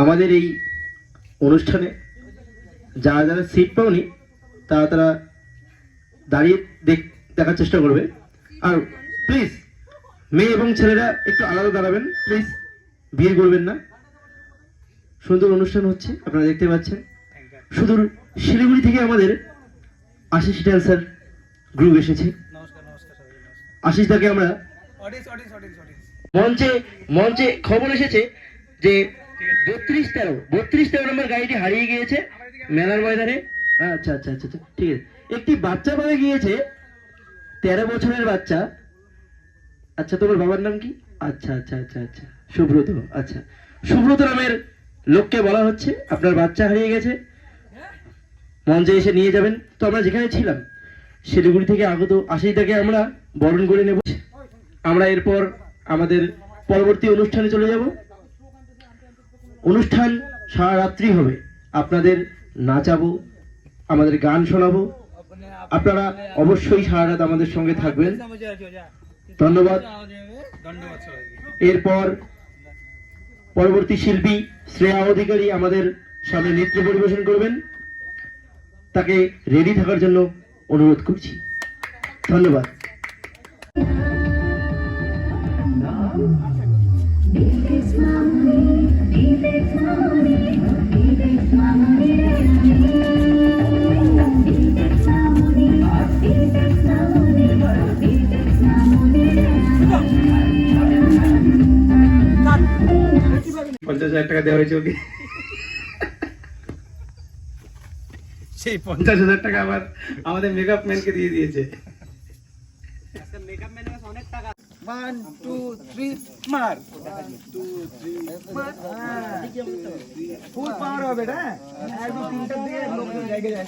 আমাদের এই অনুষ্ঠানে যারা যারা সিট পাওনি তারা তারা দাঁড়িয়ে দেখ দেখার চেষ্টা করবে। আর প্লিজ মেয়ে এবং ছেলেরা একটু আলাদা দাঁড়াবেন। প্লিজ ভিড় করবেন না। সুন্দর অনুষ্ঠান হচ্ছে আপনারা দেখতে পাচ্ছেন। সুদূর শিলিগুড়ি থেকে আমাদের আশিস ড্যান্সার গ্রুপ এসেছে। আশিস দাকে আমরা মঞ্চে মঞ্চে খবর এসেছে যে বত্রিশ তেরো বত্রিশ তেরো নম্বর গাড়িটি হারিয়ে গিয়েছে মেলার ময়দানে। আচ্ছা আচ্ছা আচ্ছা আচ্ছা, ঠিক আছে। একটি বাচ্চা পাওয়া গিয়েছে তেরো বছরের বাচ্চা। আচ্ছা তোমার বাবার নাম কি? আচ্ছা আচ্ছা আচ্ছা আচ্ছা সুব্রত আচ্ছা। সুব্রত নামের লোককে বলা হচ্ছে আপনার বাচ্চা হারিয়ে গেছে। মঞ্চে এসে নিয়ে যাবেন। তো আমরা যেখানে ছিলাম শিলিগুড়ি থেকে আগত আশিটাকে আমরা বরণ করে নেব। আমরা এরপর আমাদের পরবর্তী অনুষ্ঠানে চলে যাব। অনুষ্ঠান সারা রাত্রি হবে। আপনাদের নাচাবো, আমাদের গান শোনাবো। আপনারা অবশ্যই সারা রাত আমাদের সঙ্গে থাকবেন। ধন্যবাদ। এরপর পরবর্তী শিল্পী শ্রেয়া অধিকারী আমাদের সামনে নৃত্য পরিবেশন করবেন। তাকে রেডি থাকার জন্য অনুরোধ করছি। ধন্যবাদ। পঞ্চাশ হাজার টাকা দেওয়া হয়েছে ওকে। সেই পঞ্চাশ হাজার টাকা আবার আমাদের মেকআপ ম্যানকে দিয়ে দিয়েছে। ওয়ান টু থ্রি মার ফুল পাওয়ার হবে এটা এক তিনটার দিকে লোক জায়গায় যায়